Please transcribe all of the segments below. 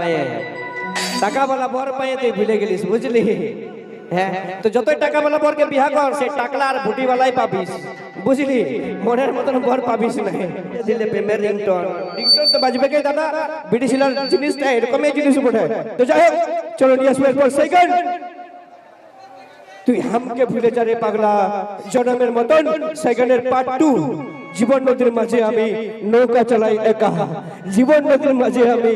পায়ে। টাকাওয়ালা বর পায়ে তুই ভুলে গেলিস, বুঝলি? হ্যাঁ তো যতই টাকাওয়ালা বরকে বিয়া কর, সে টাকলা আর বুটিওয়ালাই পাবিস, বুঝলি? মনের মতন বর পাবিস না। দিলে প্রেমের রিংটন। রিংটন তো বাজবে কে, দাদা? বিডিশিলার জিনিসটা এরকমই জিনিস বটে। তো যাই হোক, চলো নিয়ে আসব এরপর সেকেন্ড তুই হামকে ভুলে যা রে পাগলা, জনমের মতন সেকেন্ডের পার্ট টু জীবন নদীর মাঝে আমি নৌকা চালাই একা। জীবন নদীর মাঝে আমি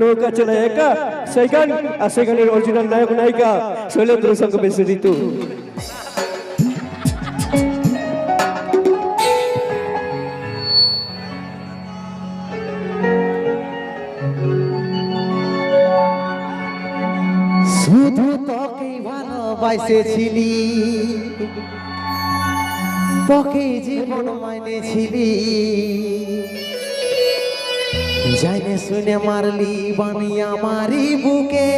নৌকা চালাই একা। সেকেন্ড আর সেকেন্ডের অরিজিনাল নায়ক নায়িকা শৈলেন্দ্র সঙ্গে বেশি ঋতু। শুধু তোকে ভালোবাসেছিলি। তোকে জীবন মানেছিলি জানে শুনে মারলি বানি আমারি বুকে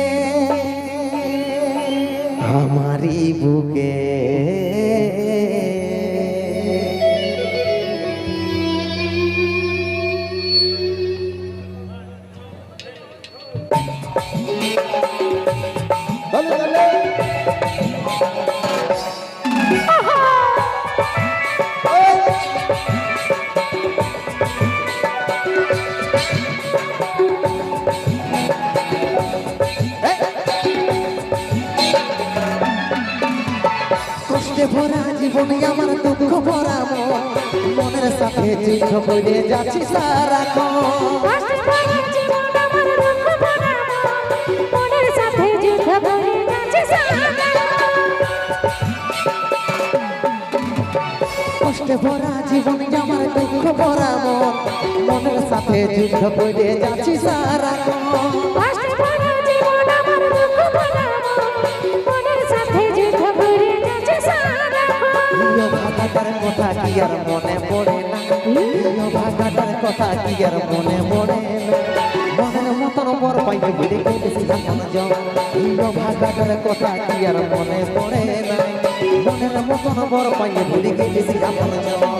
আমারি বুকে। ভরা জীবনে আমার দুঃখ ভরা মনের সাথে যুদ্ধ করে যাচ্ছি সারা কষ্ট আমার দুঃখ ভরা মন, মনের সাথে যুদ্ধ করে যাচ্ছে সারা কষ্টে ভরা জীবনে আমার দুঃখ ভরা মন। মনের সাথে যুদ্ধ করে যাচ্ছি সারা কি আর মনে পড়ে না। প্রিয় ভাগাটার কথা কি আর মনে পড়ে না। মনের মতন বর পাইয়ে বেড়ে গেছি এখন জমা প্রিয় ভাগাটার কথা কি আর মনে পড়ে না। মনের মতন বর পাইয়ে বেড়ে গেছি এখন জমা